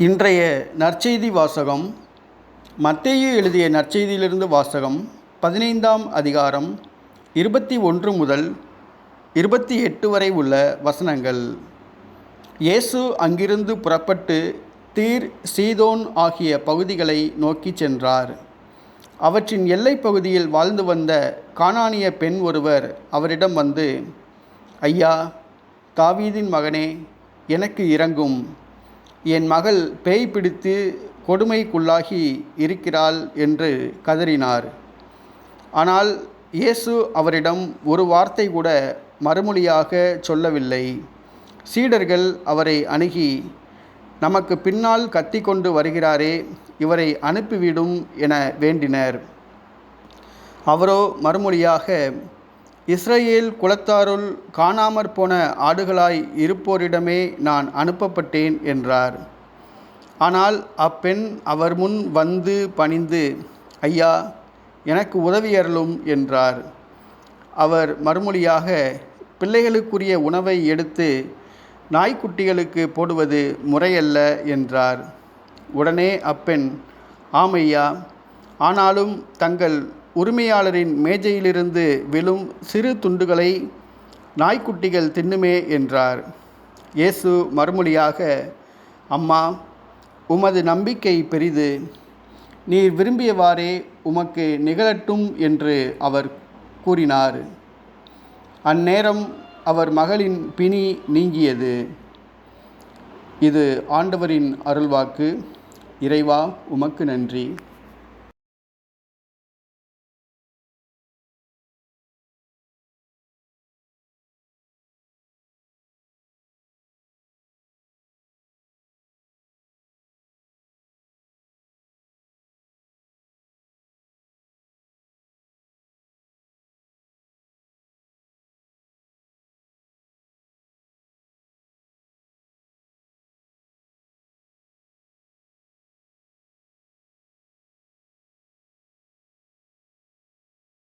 இன்றைய நற்செய்தி வாசகம் மத்தேயு எழுதிய நற்செய்தியிலிருந்து வாசகம் பதினைந்தாம் அதிகாரம் இருபத்தி ஒன்று முதல் இருபத்தி எட்டு வரை உள்ள வசனங்கள். இயேசு அங்கிருந்து புறப்பட்டு தீர் சீதோன் ஆகிய பகுதிகளை நோக்கிச் சென்றார். அவற்றின் எல்லைப் பகுதியில் வாழ்ந்து வந்த கானானிய பெண் ஒருவர் அவரிடம் வந்து ஐயா தாவீதின் மகனே எனக்கு இறங்கும் என் மகள் பேய் பிடித்து கொடுமைக்குள்ளாகி இருக்கிறாள் என்று கதறினார். ஆனால் இயேசு அவரிடம் ஒரு வார்த்தை கூட மறுமொழியாக சொல்லவில்லை. சீடர்கள் அவரை அணுகி நமக்கு பின்னால் கத்திக்கொண்டு வருகிறாரே இவரை அனுப்பிவிடும் என வேண்டினர். அவரோ மறுமொழியாக இஸ்ரேல் குலத்தாருள் காணாமற் போன ஆடுகளாய் இருப்போரிடமே நான் அனுப்பப்பட்டேன் என்றார். ஆனால் அப்பெண் அவர் முன் வந்து பணிந்து ஐயா எனக்கு உதவியருளும் என்றார். அவர் மறுமொழியாக பிள்ளைகளுக்குரிய உணவை எடுத்து நாய்க்குட்டிகளுக்கு போடுவது முறையல்ல என்றார். உடனே அப்பெண் ஆமையா ஆனாலும் தங்கள் உரிமையாளரின் மேஜையிலிருந்து விழும் சிறு துண்டுகளை நாய்க்குட்டிகள் தின்னுமே என்றார். இயேசு மறுமொழியாக அம்மா உமது நம்பிக்கை பெரிது. நீர் விரும்பியவாறே உமக்கு நிகழட்டும் என்று அவர் கூறினார். அந்நேரம் அவர் மகளின் பிணி நீங்கியது. இது ஆண்டவரின் அருள்வாக்கு. இறைவா உமக்கு நன்றி.